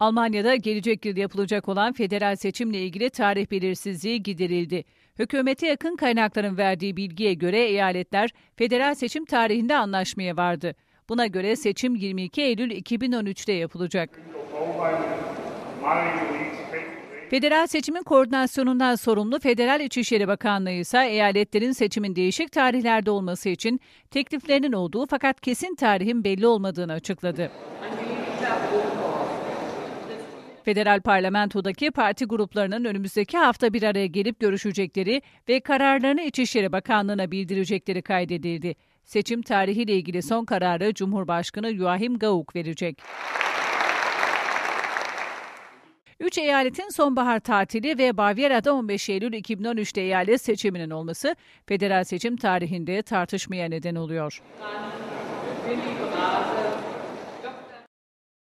Almanya'da gelecek yıl yapılacak olan federal seçimle ilgili tarih belirsizliği giderildi. Hükümete yakın kaynakların verdiği bilgiye göre eyaletler federal seçim tarihinde anlaşmaya vardı. Buna göre seçim 22 Eylül 2013'te yapılacak. Federal seçimin koordinasyonundan sorumlu Federal İçişleri Bakanlığı ise eyaletlerin seçimin değişik tarihlerde olması için tekliflerinin olduğu fakat kesin tarihin belli olmadığını açıkladı. Federal parlamentodaki parti gruplarının önümüzdeki hafta bir araya gelip görüşecekleri ve kararlarını İçişleri Bakanlığı'na bildirecekleri kaydedildi. Seçim tarihiyle ilgili son kararı Cumhurbaşkanı Joachim Gauck verecek. Üç eyaletin sonbahar tatili ve Bavyera'da 15 Eylül 2013'te eyalet seçiminin olması federal seçim tarihinde tartışmaya neden oluyor.